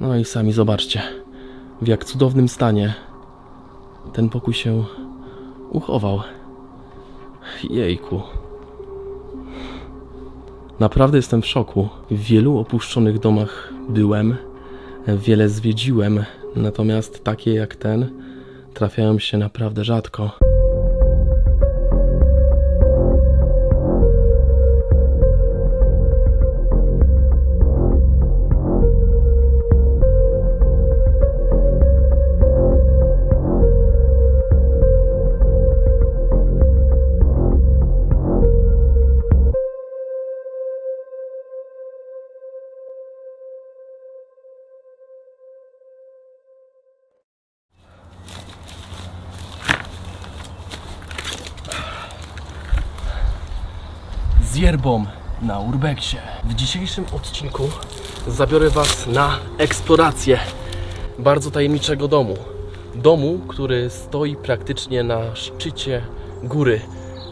No i sami zobaczcie, w jak cudownym stanie ten pokój się uchował. Jejku. Naprawdę jestem w szoku. W wielu opuszczonych domach byłem, wiele zwiedziłem, natomiast takie jak ten trafiają się naprawdę rzadko. Z na Urbexie. W dzisiejszym odcinku zabiorę Was na eksplorację bardzo tajemniczego domu. Domu, który stoi praktycznie na szczycie góry.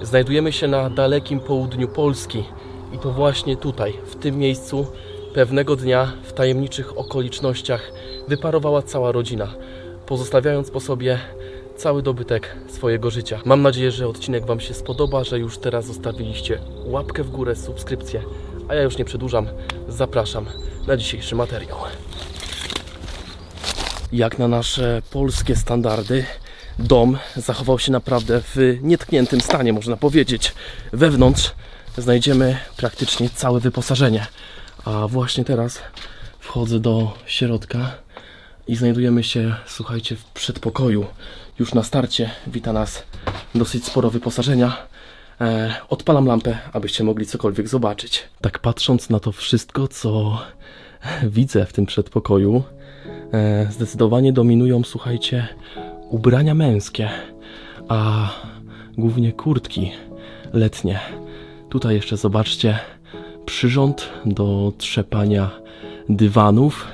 Znajdujemy się na dalekim południu Polski i to właśnie tutaj, w tym miejscu, pewnego dnia w tajemniczych okolicznościach wyparowała cała rodzina, pozostawiając po sobie cały dobytek swojego życia. Mam nadzieję, że odcinek Wam się spodoba, że już teraz zostawiliście łapkę w górę, subskrypcję, a ja już nie przedłużam, zapraszam na dzisiejszy materiał. Jak na nasze polskie standardy, dom zachował się naprawdę w nietkniętym stanie, można powiedzieć. Wewnątrz znajdziemy praktycznie całe wyposażenie. A właśnie teraz wchodzę do środka i znajdujemy się, słuchajcie, w przedpokoju. Już na starcie wita nas dosyć sporo wyposażenia. E, odpalam lampę, abyście mogli cokolwiek zobaczyć. Tak patrząc na to wszystko, co widzę w tym przedpokoju, e, zdecydowanie dominują, słuchajcie, ubrania męskie, a głównie kurtki letnie. Tutaj jeszcze zobaczcie przyrząd do trzepania dywanów.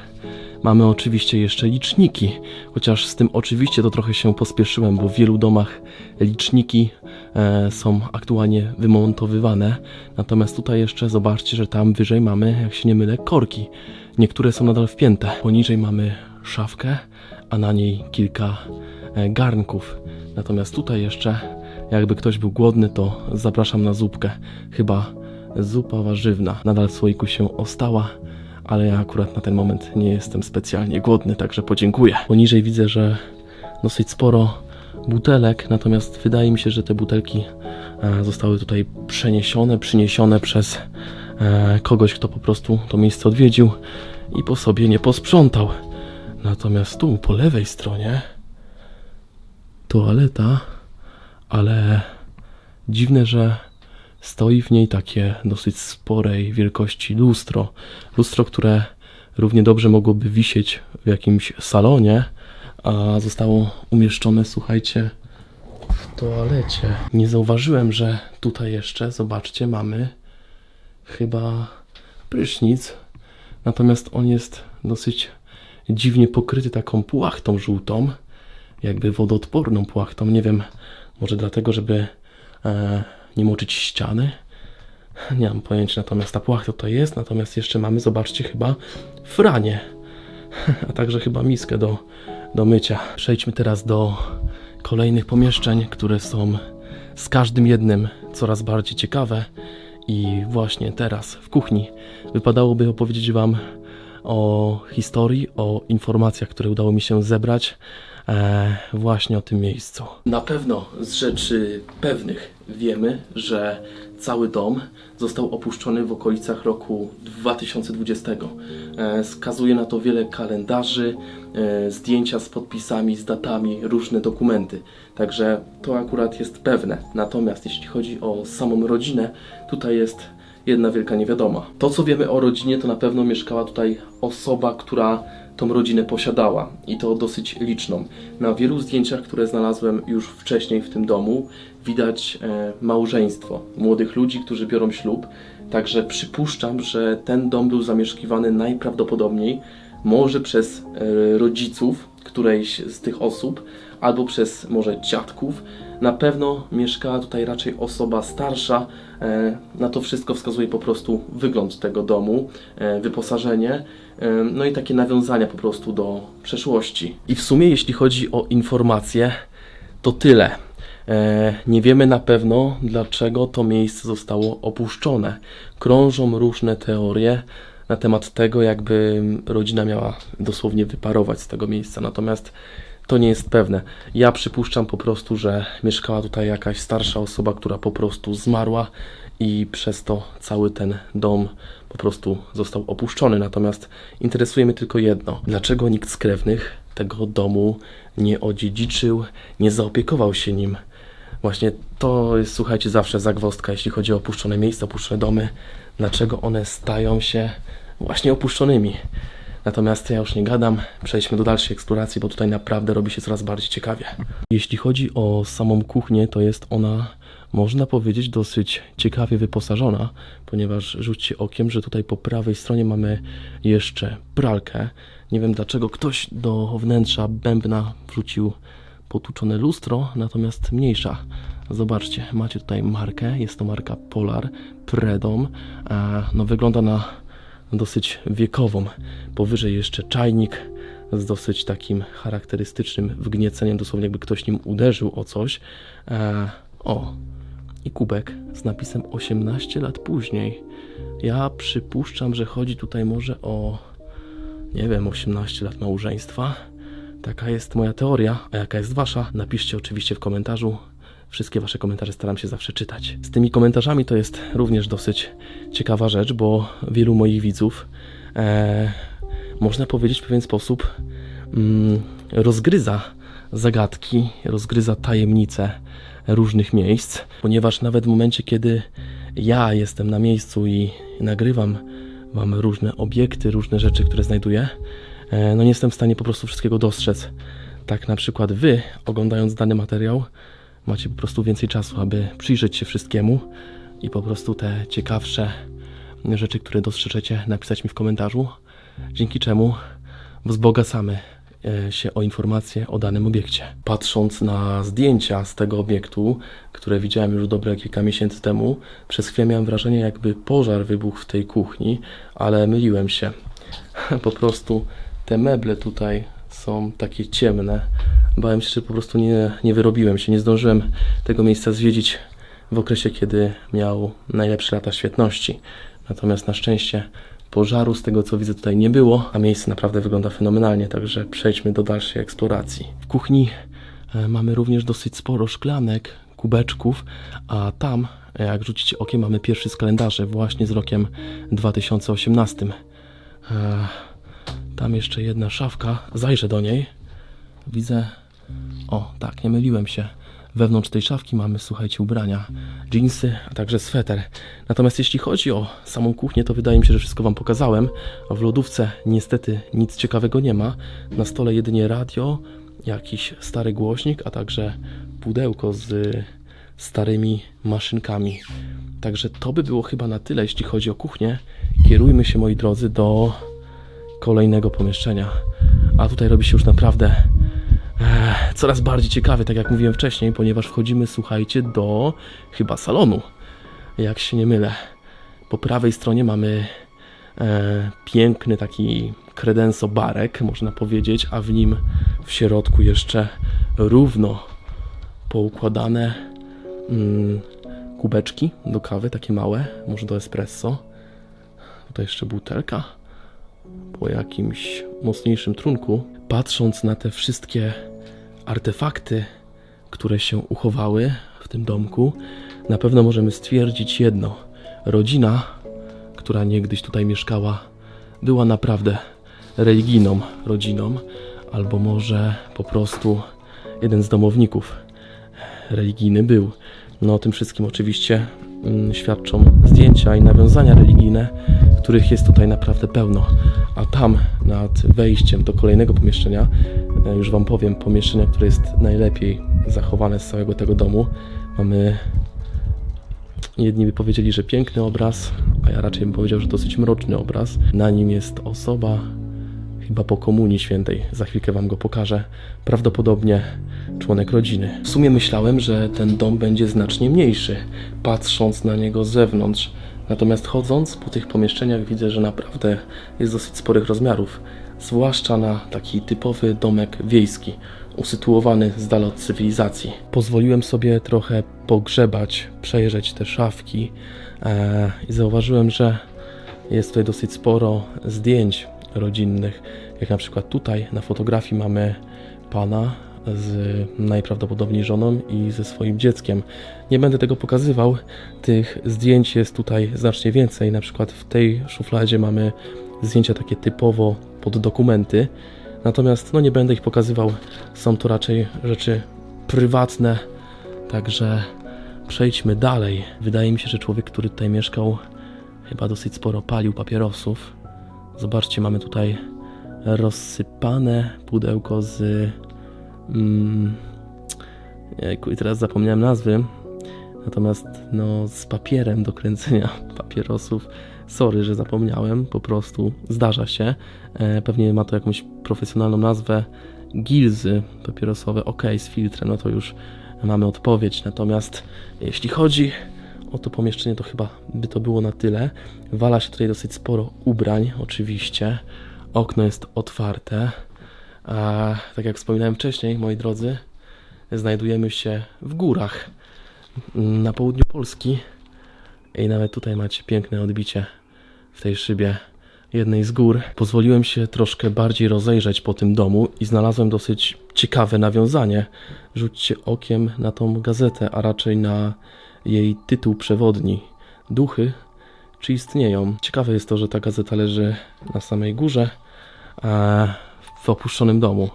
Mamy oczywiście jeszcze liczniki, chociaż z tym oczywiście to trochę się pospieszyłem, bo w wielu domach liczniki e, są aktualnie wymontowywane. Natomiast tutaj jeszcze zobaczcie, że tam wyżej mamy, jak się nie mylę, korki. Niektóre są nadal wpięte. Poniżej mamy szafkę, a na niej kilka e, garnków. Natomiast tutaj jeszcze, jakby ktoś był głodny, to zapraszam na zupkę. Chyba zupa warzywna. Nadal w słoiku się ostała ale ja akurat na ten moment nie jestem specjalnie głodny, także podziękuję. Poniżej widzę, że dosyć sporo butelek, natomiast wydaje mi się, że te butelki e, zostały tutaj przeniesione, przyniesione przez e, kogoś, kto po prostu to miejsce odwiedził i po sobie nie posprzątał. Natomiast tu, po lewej stronie, toaleta, ale dziwne, że stoi w niej takie dosyć sporej wielkości lustro. Lustro, które równie dobrze mogłoby wisieć w jakimś salonie, a zostało umieszczone, słuchajcie, w toalecie. Nie zauważyłem, że tutaj jeszcze, zobaczcie, mamy chyba prysznic. Natomiast on jest dosyć dziwnie pokryty taką płachtą żółtą, jakby wodoodporną płachtą. Nie wiem, może dlatego, żeby e, nie moczyć ściany. Nie mam pojęcia, natomiast ta płachta to jest. Natomiast jeszcze mamy, zobaczcie, chyba franie, a także chyba miskę do, do mycia. Przejdźmy teraz do kolejnych pomieszczeń, które są z każdym jednym coraz bardziej ciekawe. I właśnie teraz w kuchni wypadałoby opowiedzieć Wam o historii, o informacjach, które udało mi się zebrać e, właśnie o tym miejscu. Na pewno z rzeczy pewnych wiemy, że cały dom został opuszczony w okolicach roku 2020. E, skazuje na to wiele kalendarzy, e, zdjęcia z podpisami, z datami, różne dokumenty. Także to akurat jest pewne. Natomiast jeśli chodzi o samą rodzinę, tutaj jest jedna wielka niewiadoma. To, co wiemy o rodzinie, to na pewno mieszkała tutaj osoba, która tą rodzinę posiadała i to dosyć liczną. Na wielu zdjęciach, które znalazłem już wcześniej w tym domu, widać e, małżeństwo młodych ludzi, którzy biorą ślub. Także przypuszczam, że ten dom był zamieszkiwany najprawdopodobniej może przez e, rodziców którejś z tych osób, albo przez może dziadków. Na pewno mieszkała tutaj raczej osoba starsza. E, Na to wszystko wskazuje po prostu wygląd tego domu, wyposażenie, no i takie nawiązania po prostu do przeszłości. I w sumie, jeśli chodzi o informacje, to tyle. E, Nie wiemy na pewno, dlaczego to miejsce zostało opuszczone. Krążą różne teorie na temat tego, jakby rodzina miała dosłownie wyparować z tego miejsca. Natomiast to nie jest pewne. Ja przypuszczam po prostu, że mieszkała tutaj jakaś starsza osoba, która po prostu zmarła i przez to cały ten dom po prostu został opuszczony. Natomiast interesuje mnie tylko jedno: dlaczego nikt z krewnych tego domu nie odziedziczył, nie zaopiekował się nim? Właśnie to jest, słuchajcie, zawsze zagwozdka, jeśli chodzi o opuszczone miejsca, opuszczone domy. Dlaczego one stają się właśnie opuszczonymi? Natomiast ja już nie gadam, przejdźmy do dalszej eksploracji, bo tutaj naprawdę robi się coraz bardziej ciekawie. Jeśli chodzi o samą kuchnię, to jest ona, można powiedzieć, dosyć ciekawie wyposażona, ponieważ rzućcie okiem, że tutaj po prawej stronie mamy jeszcze pralkę. Nie wiem dlaczego ktoś do wnętrza bębna wrzucił potłuczone lustro, natomiast mniejsza. Zobaczcie, macie tutaj markę, jest to marka Polar Predom. No wygląda na dosyć wiekową. Powyżej jeszcze czajnik z dosyć takim charakterystycznym wgnieceniem, dosłownie jakby ktoś nim uderzył o coś. O, i kubek z napisem 18 lat później. Ja przypuszczam, że chodzi tutaj może o, nie wiem, 18 lat małżeństwa. Taka jest moja teoria, a jaka jest wasza? Napiszcie oczywiście w komentarzu. Wszystkie wasze komentarze staram się zawsze czytać. Z tymi komentarzami to jest również dosyć ciekawa rzecz, bo wielu moich widzów, e, można powiedzieć w pewien sposób, mm, rozgryza zagadki, rozgryza tajemnice różnych miejsc, ponieważ nawet w momencie, kiedy ja jestem na miejscu i nagrywam wam różne obiekty, różne rzeczy, które znajduję, no nie jestem w stanie po prostu wszystkiego dostrzec. Tak na przykład wy, oglądając dany materiał, macie po prostu więcej czasu, aby przyjrzeć się wszystkiemu i po prostu te ciekawsze rzeczy, które dostrzeżecie, napisać mi w komentarzu, dzięki czemu wzbogacamy e, się o informacje o danym obiekcie. Patrząc na zdjęcia z tego obiektu, które widziałem już dobre kilka miesięcy temu, przez chwilę miałem wrażenie, jakby pożar wybuchł w tej kuchni, ale myliłem się. Po prostu te meble tutaj są takie ciemne. Bałem się, że po prostu nie, nie wyrobiłem się, nie zdążyłem tego miejsca zwiedzić w okresie, kiedy miał najlepsze lata świetności. Natomiast na szczęście pożaru, z tego co widzę, tutaj nie było, a miejsce naprawdę wygląda fenomenalnie, także przejdźmy do dalszej eksploracji. W kuchni e, mamy również dosyć sporo szklanek, kubeczków, a tam, e, jak rzucicie okiem, mamy pierwszy z kalendarzy właśnie z rokiem 2018. E, Tam jeszcze jedna szafka, zajrzę do niej. Widzę. O, tak, nie myliłem się. Wewnątrz tej szafki mamy, słuchajcie, ubrania, jeansy, a także sweter. Natomiast jeśli chodzi o samą kuchnię, to wydaje mi się, że wszystko Wam pokazałem. A w lodówce niestety nic ciekawego nie ma. Na stole jedynie radio, jakiś stary głośnik, a także pudełko z starymi maszynkami. Także to by było chyba na tyle, jeśli chodzi o kuchnię. Kierujmy się, moi drodzy, do kolejnego pomieszczenia. A tutaj robi się już naprawdę Ech, coraz bardziej ciekawie, tak jak mówiłem wcześniej, ponieważ wchodzimy, słuchajcie, do chyba salonu, jak się nie mylę. Po prawej stronie mamy e, piękny taki kredenso barek, można powiedzieć, a w nim w środku jeszcze równo poukładane mm, kubeczki do kawy, takie małe, może do espresso. Tutaj jeszcze butelka po jakimś mocniejszym trunku. Patrząc na te wszystkie artefakty, które się uchowały w tym domku, na pewno możemy stwierdzić jedno. Rodzina, która niegdyś tutaj mieszkała, była naprawdę religijną rodziną, albo może po prostu jeden z domowników religijny był. No o tym wszystkim oczywiście mm, świadczą zdjęcia i nawiązania religijne, których jest tutaj naprawdę pełno. A tam nad wejściem do kolejnego pomieszczenia, e, już Wam powiem, pomieszczenia, które jest najlepiej zachowane z całego tego domu, mamy Jedni by powiedzieli, że piękny obraz, a ja raczej bym powiedział, że dosyć mroczny obraz. Na nim jest osoba, chyba po Komunii Świętej. Za chwilkę Wam go pokażę. Prawdopodobnie członek rodziny. W sumie myślałem, że ten dom będzie znacznie mniejszy, patrząc na niego z zewnątrz. Natomiast chodząc po tych pomieszczeniach widzę, że naprawdę jest dosyć sporych rozmiarów. Zwłaszcza na taki typowy domek wiejski, usytuowany z dala od cywilizacji. Pozwoliłem sobie trochę pogrzebać, przejrzeć te szafki e, i zauważyłem, że jest tutaj dosyć sporo zdjęć rodzinnych. Jak na przykład tutaj na fotografii mamy pana z najprawdopodobniej żoną i ze swoim dzieckiem. Nie będę tego pokazywał. Tych zdjęć jest tutaj znacznie więcej. Na przykład w tej szufladzie mamy zdjęcia takie typowo pod dokumenty. Natomiast no nie będę ich pokazywał. Są to raczej rzeczy prywatne. Także przejdźmy dalej. Wydaje mi się, że człowiek, który tutaj mieszkał, chyba dosyć sporo palił papierosów. Zobaczcie, mamy tutaj rozsypane pudełko z. Mm, jejku, i teraz zapomniałem nazwy. Natomiast no, z papierem do kręcenia papierosów. Sorry, że zapomniałem, po prostu zdarza się. E, pewnie ma to jakąś profesjonalną nazwę. Gilzy papierosowe, ok, z filtrem, no to już mamy odpowiedź. Natomiast jeśli chodzi o to pomieszczenie, to chyba by to było na tyle. Wala się tutaj dosyć sporo ubrań, oczywiście. Okno jest otwarte. A tak jak wspominałem wcześniej, moi drodzy, znajdujemy się w górach na południu Polski. I nawet tutaj macie piękne odbicie w tej szybie jednej z gór. Pozwoliłem się troszkę bardziej rozejrzeć po tym domu i znalazłem dosyć ciekawe nawiązanie. Rzućcie okiem na tą gazetę, a raczej na jej tytuł przewodni. Duchy czy istnieją? Ciekawe jest to, że ta gazeta leży na samej górze e, w opuszczonym domu,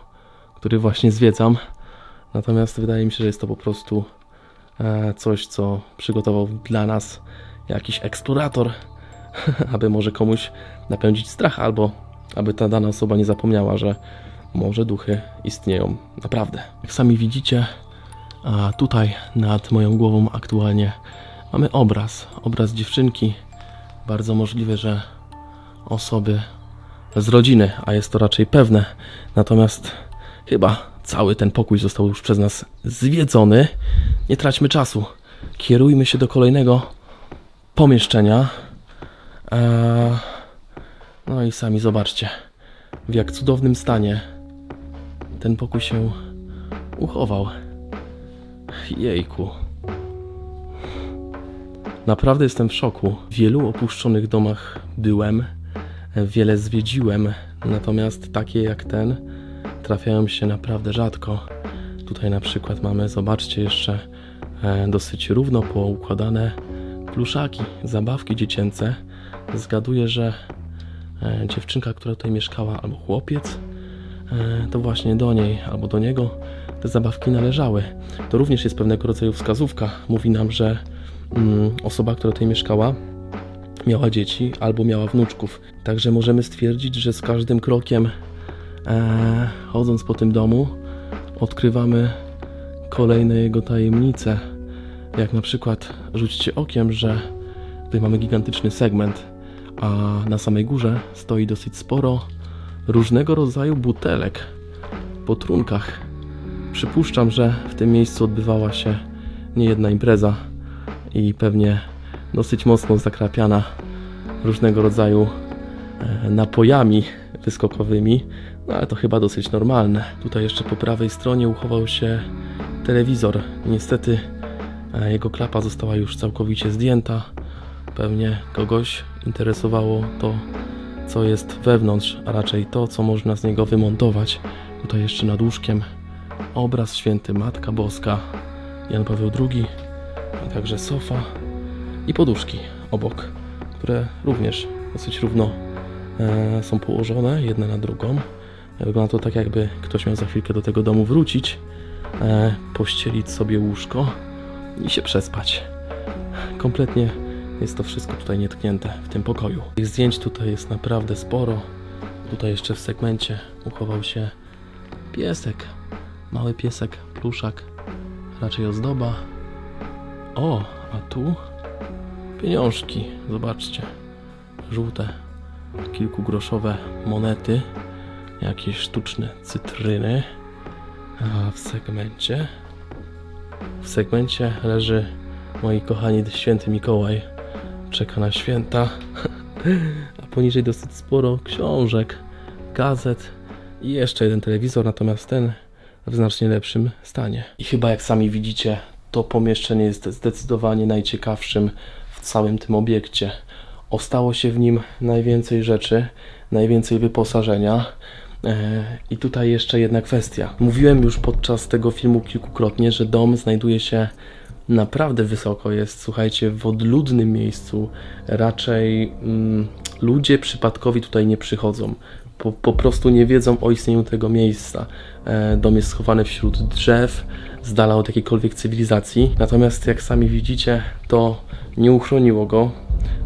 który właśnie zwiedzam. Natomiast wydaje mi się, że jest to po prostu e, coś, co przygotował dla nas jakiś eksplorator, aby może komuś napędzić strach, albo aby ta dana osoba nie zapomniała, że może duchy istnieją naprawdę. Jak sami widzicie, tutaj nad moją głową aktualnie mamy obraz. Obraz dziewczynki. Bardzo możliwe, że osoby z rodziny, a jest to raczej pewne. Natomiast chyba cały ten pokój został już przez nas zwiedzony. Nie traćmy czasu. Kierujmy się do kolejnego pomieszczenia. Eee, no i sami zobaczcie, w jak cudownym stanie ten pokój się uchował. Jejku. Naprawdę jestem w szoku. W wielu opuszczonych domach byłem, wiele zwiedziłem, natomiast takie jak ten trafiają się naprawdę rzadko. Tutaj na przykład mamy, zobaczcie, jeszcze e, dosyć równo poukładane pluszaki, zabawki dziecięce. Zgaduję, że e, dziewczynka, która tutaj mieszkała, albo chłopiec, e, to właśnie do niej albo do niego te zabawki należały. To również jest pewnego rodzaju wskazówka. Mówi nam, że mm, osoba, która tutaj mieszkała, miała dzieci albo miała wnuczków. Także możemy stwierdzić, że z każdym krokiem, e, chodząc po tym domu, odkrywamy kolejne jego tajemnice. Jak na przykład rzućcie okiem, że tutaj mamy gigantyczny segment, a na samej górze stoi dosyć sporo różnego rodzaju butelek po trunkach. Przypuszczam, że w tym miejscu odbywała się niejedna impreza i pewnie dosyć mocno zakrapiana różnego rodzaju e, napojami wyskokowymi, no ale to chyba dosyć normalne. Tutaj jeszcze po prawej stronie uchował się telewizor. Niestety e, jego klapa została już całkowicie zdjęta. Pewnie kogoś interesowało to, co jest wewnątrz, a raczej to, co można z niego wymontować. Tutaj jeszcze nad łóżkiem obraz święty Matka Boska, Jan Paweł II, a także sofa i poduszki obok, które również dosyć równo e, są położone jedna na drugą. Wygląda to tak, jakby ktoś miał za chwilkę do tego domu wrócić, e, pościelić sobie łóżko i się przespać. Kompletnie jest to wszystko tutaj nietknięte w tym pokoju. Tych zdjęć tutaj jest naprawdę sporo. Tutaj jeszcze w segmencie uchował się piesek. Mały piesek, pluszak, raczej ozdoba. O, a tu pieniążki, zobaczcie. Żółte, kilkugroszowe monety. jakieś sztuczne cytryny. A w segmencie. W segmencie leży moi kochani święty Mikołaj. Czeka na święta. A poniżej dosyć sporo książek, gazet i jeszcze jeden telewizor, natomiast ten w znacznie lepszym stanie. I chyba jak sami widzicie, to pomieszczenie jest zdecydowanie najciekawszym całym tym obiekcie. Ostało się w nim najwięcej rzeczy, najwięcej wyposażenia. E, I tutaj jeszcze jedna kwestia. Mówiłem już podczas tego filmu kilkukrotnie, że dom znajduje się naprawdę wysoko. Jest, słuchajcie, w odludnym miejscu. Raczej mm, ludzie przypadkowi tutaj nie przychodzą. Po, po prostu nie wiedzą o istnieniu tego miejsca. E, dom jest schowany wśród drzew, z dala od jakiejkolwiek cywilizacji. Natomiast jak sami widzicie, to nie uchroniło go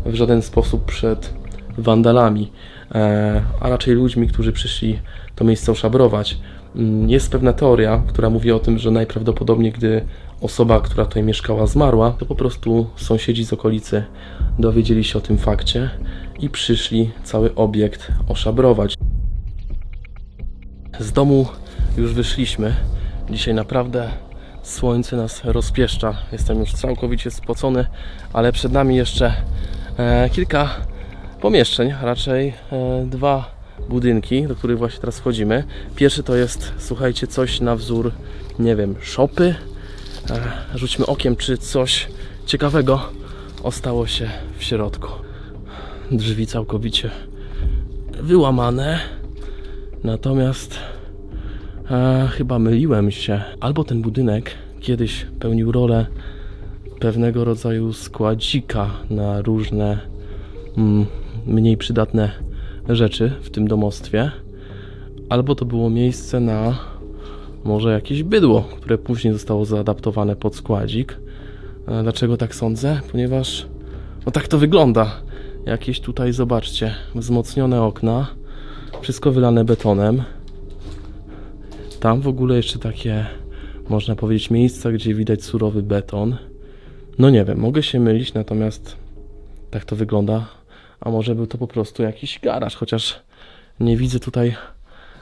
w żaden sposób przed wandalami, e, a raczej ludźmi, którzy przyszli to miejsce oszabrować. Mm, Jest pewna teoria, która mówi o tym, że najprawdopodobniej, gdy osoba, która tutaj mieszkała, zmarła, to po prostu sąsiedzi z okolicy dowiedzieli się o tym fakcie i przyszli cały obiekt oszabrować. Z domu już wyszliśmy. Dzisiaj naprawdę słońce nas rozpieszcza. Jestem już całkowicie spocony, ale przed nami jeszcze e, kilka pomieszczeń, raczej e, dwa budynki, do których właśnie teraz wchodzimy. Pierwszy to jest, słuchajcie, coś na wzór, nie wiem, szopy. E, rzućmy okiem, czy coś ciekawego ostało się w środku. Drzwi całkowicie wyłamane. Natomiast e, chyba myliłem się. Albo ten budynek kiedyś pełnił rolę pewnego rodzaju składzika na różne mm, mniej przydatne rzeczy w tym domostwie, albo to było miejsce na może jakieś bydło, które później zostało zaadaptowane pod składzik. Dlaczego tak sądzę? Ponieważ no tak to wygląda. Jakieś tutaj, zobaczcie, wzmocnione okna, wszystko wylane betonem. Tam w ogóle jeszcze takie, można powiedzieć, miejsca, gdzie widać surowy beton. No nie wiem, mogę się mylić, natomiast tak to wygląda. A może był to po prostu jakiś garaż, chociaż nie widzę tutaj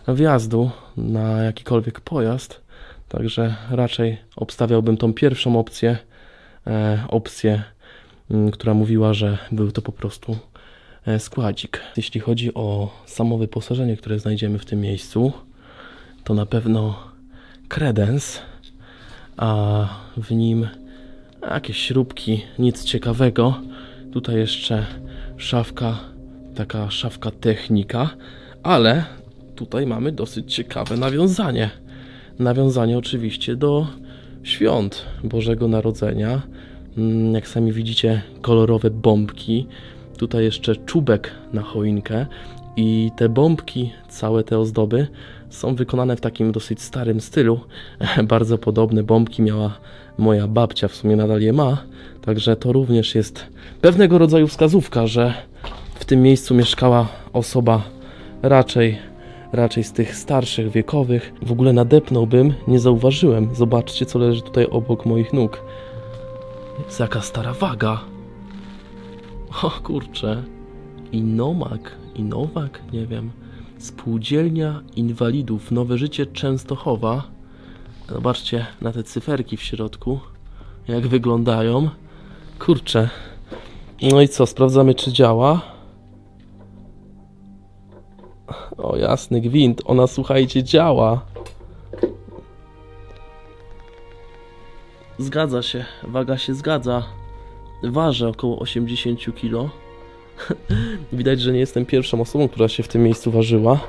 wjazdu na jakikolwiek pojazd. Także raczej obstawiałbym tą pierwszą opcję, e, opcję, m, która mówiła, że był to po prostu e, składzik. Jeśli chodzi o samo wyposażenie, które znajdziemy w tym miejscu, to na pewno kredens, a w nim jakieś śrubki, nic ciekawego. Tutaj jeszcze szafka, taka szafka technika, ale tutaj mamy dosyć ciekawe nawiązanie. Nawiązanie oczywiście do świąt Bożego Narodzenia. Mm, Jak sami widzicie, kolorowe bombki. Tutaj jeszcze czubek na choinkę. I te bombki, całe te ozdoby są wykonane w takim dosyć starym stylu. Bardzo podobne bombki miała moja babcia, w sumie nadal je ma. Także to również jest pewnego rodzaju wskazówka, że w tym miejscu mieszkała osoba raczej, raczej z tych starszych, wiekowych. W ogóle nadepnąłbym, nie zauważyłem. Zobaczcie, co leży tutaj obok moich nóg. Jest jaka stara waga. O kurczę. Inomak, Inowak, nie wiem. Spółdzielnia Inwalidów Nowe Życie Częstochowa. Zobaczcie na te cyferki w środku, jak wyglądają. Kurczę. No i co, sprawdzamy czy działa. O jasny gwint, ona słuchajcie działa. Zgadza się, waga się zgadza. Waży około 80 kg. Widać, że nie jestem pierwszą osobą, która się w tym miejscu ważyła,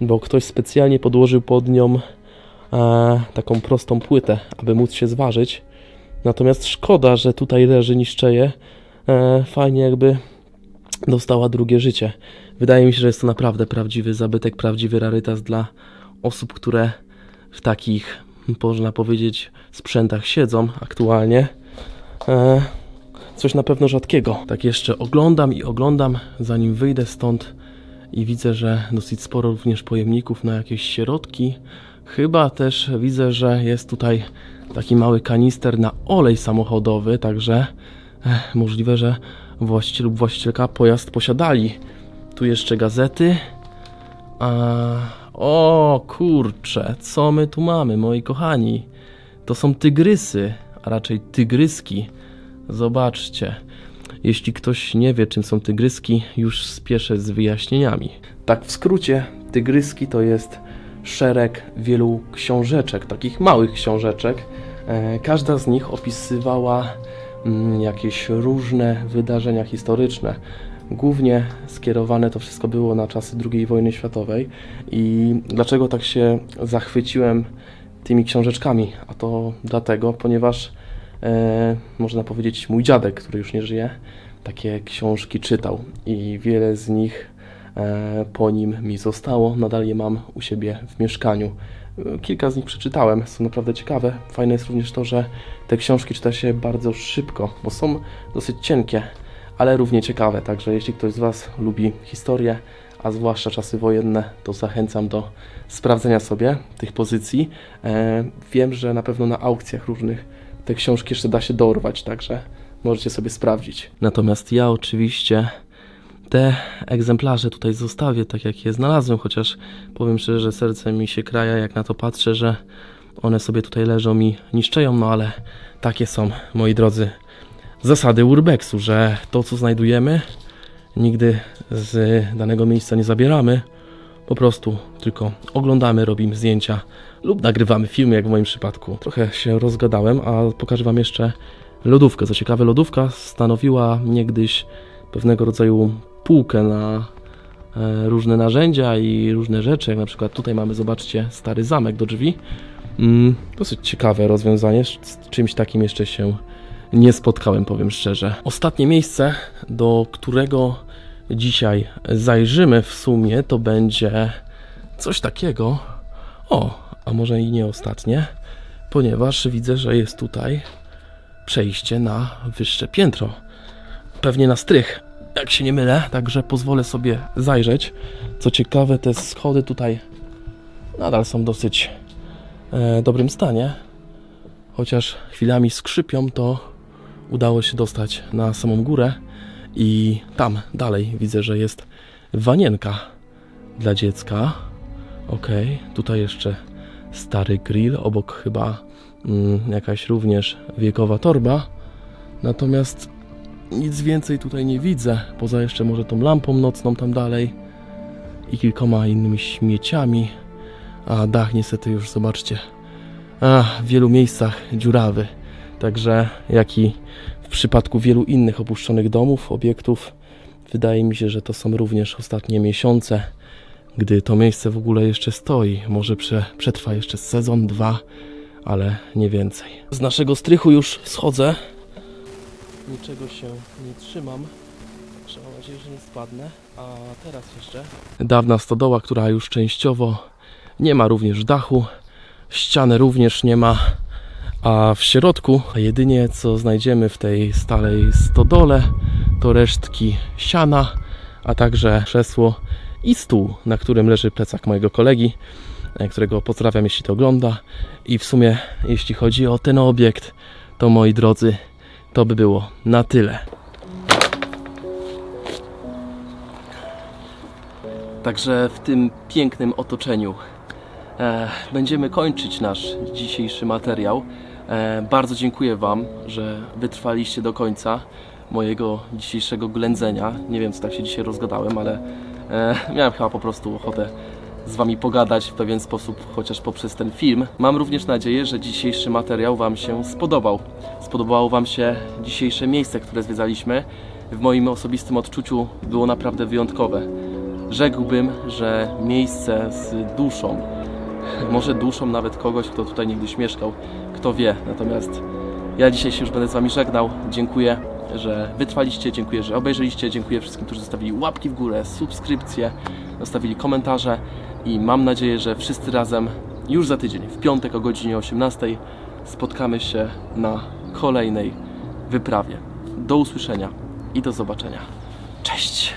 bo ktoś specjalnie podłożył pod nią e, taką prostą płytę, aby móc się zważyć. Natomiast szkoda, że tutaj leży, niszczeje. E, fajnie jakby dostała drugie życie. Wydaje mi się, że jest to naprawdę prawdziwy zabytek, prawdziwy rarytas dla osób, które w takich, można powiedzieć, sprzętach siedzą aktualnie. E, coś na pewno rzadkiego. Tak jeszcze oglądam i oglądam, zanim wyjdę stąd i widzę, że dosyć sporo również pojemników na jakieś środki. Chyba też widzę, że jest tutaj taki mały kanister na olej samochodowy, także eh, możliwe, że właściciel lub właścicielka pojazd posiadali. Tu jeszcze gazety. A O kurcze, co my tu mamy, moi kochani? To są tygrysy, a raczej tygryski. Zobaczcie. Jeśli ktoś nie wie, czym są tygryski, już spieszę z wyjaśnieniami. Tak w skrócie, tygryski to jest szereg wielu książeczek, takich małych książeczek. E, Każda z nich opisywała mm, jakieś różne wydarzenia historyczne. Głównie skierowane to wszystko było na czasy II wojny światowej. I dlaczego tak się zachwyciłem tymi książeczkami? A to dlatego, ponieważ można powiedzieć, mój dziadek, który już nie żyje, takie książki czytał i wiele z nich e, po nim mi zostało. Nadal je mam u siebie w mieszkaniu. E, Kilka z nich przeczytałem, są naprawdę ciekawe. Fajne jest również to, że te książki czyta się bardzo szybko, bo są dosyć cienkie, ale równie ciekawe. Także jeśli ktoś z Was lubi historię, a zwłaszcza czasy wojenne, to zachęcam do sprawdzenia sobie tych pozycji. E, wiem, że na pewno na aukcjach różnych te książki jeszcze da się dorwać, także możecie sobie sprawdzić. Natomiast ja oczywiście te egzemplarze tutaj zostawię tak jak je znalazłem, chociaż powiem szczerze, że serce mi się kraja jak na to patrzę, że one sobie tutaj leżą i niszczeją, no ale takie są, moi drodzy, zasady urbexu, że to co znajdujemy nigdy z danego miejsca nie zabieramy, po prostu tylko oglądamy, robimy zdjęcia lub nagrywamy filmy, jak w moim przypadku. Trochę się rozgadałem, a pokażę Wam jeszcze lodówkę. Co ciekawe, lodówka stanowiła niegdyś pewnego rodzaju półkę na e, różne narzędzia i różne rzeczy, jak na przykład tutaj mamy, zobaczcie, stary zamek do drzwi. Mm, dosyć ciekawe rozwiązanie, z czymś takim jeszcze się nie spotkałem, powiem szczerze. Ostatnie miejsce, do którego dzisiaj zajrzymy w sumie, to będzie coś takiego. O, a może i nie ostatnie, ponieważ widzę, że jest tutaj przejście na wyższe piętro. Pewnie na strych, jak się nie mylę, także pozwolę sobie zajrzeć. Co ciekawe, te schody tutaj nadal są dosyć e, dobrym stanie. Chociaż chwilami skrzypią, to udało się dostać na samą górę i tam dalej widzę, że jest wanienka dla dziecka. Okej, tutaj jeszcze stary grill, obok chyba mm, jakaś również wiekowa torba. Natomiast nic więcej tutaj nie widzę, poza jeszcze może tą lampą nocną tam dalej i kilkoma innymi śmieciami. A dach niestety już zobaczcie, w wielu miejscach dziurawy. Także jak i w przypadku wielu innych opuszczonych domów, obiektów, wydaje mi się, że to są również ostatnie miesiące, gdy to miejsce w ogóle jeszcze stoi. Może prze, przetrwa jeszcze sezon, dwa, ale nie więcej. Z naszego strychu już schodzę. Niczego się nie trzymam. Mam nadzieję, że nie spadnę. A teraz jeszcze. Dawna stodoła, która już częściowo nie ma również dachu. Ściany również nie ma. A w środku jedynie co znajdziemy w tej stałej stodole to resztki siana, a także krzesło i stół, na którym leży plecak mojego kolegi, e, którego pozdrawiam, jeśli to ogląda. I w sumie, jeśli chodzi o ten obiekt, to moi drodzy, to by było na tyle. Także w tym pięknym otoczeniu e, będziemy kończyć nasz dzisiejszy materiał. E, bardzo dziękuję Wam, że wytrwaliście do końca mojego dzisiejszego ględzenia. Nie wiem, co tak się dzisiaj rozgadałem, ale e, miałem chyba po prostu ochotę z Wami pogadać w pewien sposób, chociaż poprzez ten film. Mam również nadzieję, że dzisiejszy materiał Wam się spodobał. Spodobało Wam się dzisiejsze miejsce, które zwiedzaliśmy. W moim osobistym odczuciu było naprawdę wyjątkowe. Rzekłbym, że miejsce z duszą, może duszą nawet kogoś, kto tutaj niegdyś mieszkał, kto wie. Natomiast ja dzisiaj się już będę z Wami żegnał. Dziękuję, że wytrwaliście, dziękuję, że obejrzeliście, dziękuję wszystkim, którzy zostawili łapki w górę, subskrypcje, zostawili komentarze i mam nadzieję, że wszyscy razem już za tydzień, w piątek o godzinie 18 spotkamy się na kolejnej wyprawie. Do usłyszenia i do zobaczenia. Cześć!